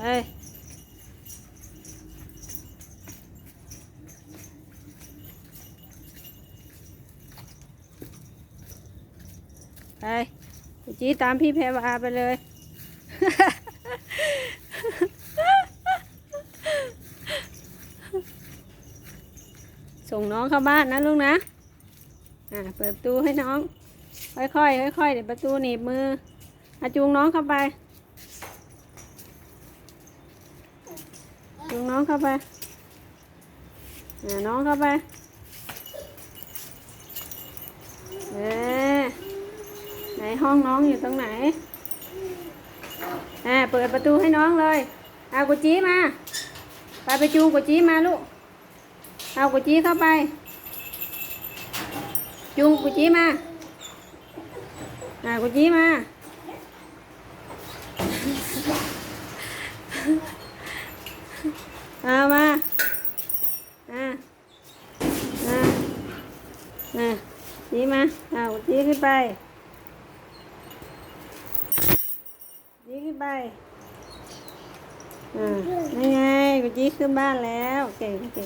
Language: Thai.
เอ้ยไปจี้ตามพี่แพรวาไปเลย ส่งน้องเข้าบ้านนะลูกนะ อ่า เปิดประตูให้น้อง ค่อยๆค่อยๆเดี๋ยวประตูหนีบมืออาจูงน้องเข้าไป จูง น้องเข้าไปอ่าน้องเข้าไปเอ๊ะไหนห้องน้องอยู่ตรงไหนอ่าเปิดประตูให้น้องเลย เอากุจีมา ไปไปจูงกุจีมาลูก เอากุจีเข้าไป จูงกุจีมา อ่ากุจีมา เอามาอ่าอ่าอ่าจีมาเอาดีขึ้นไปดีขึ้นไปอ่านี่ไงกูดีขึ้นบ้านแล้วเก่งเก่ง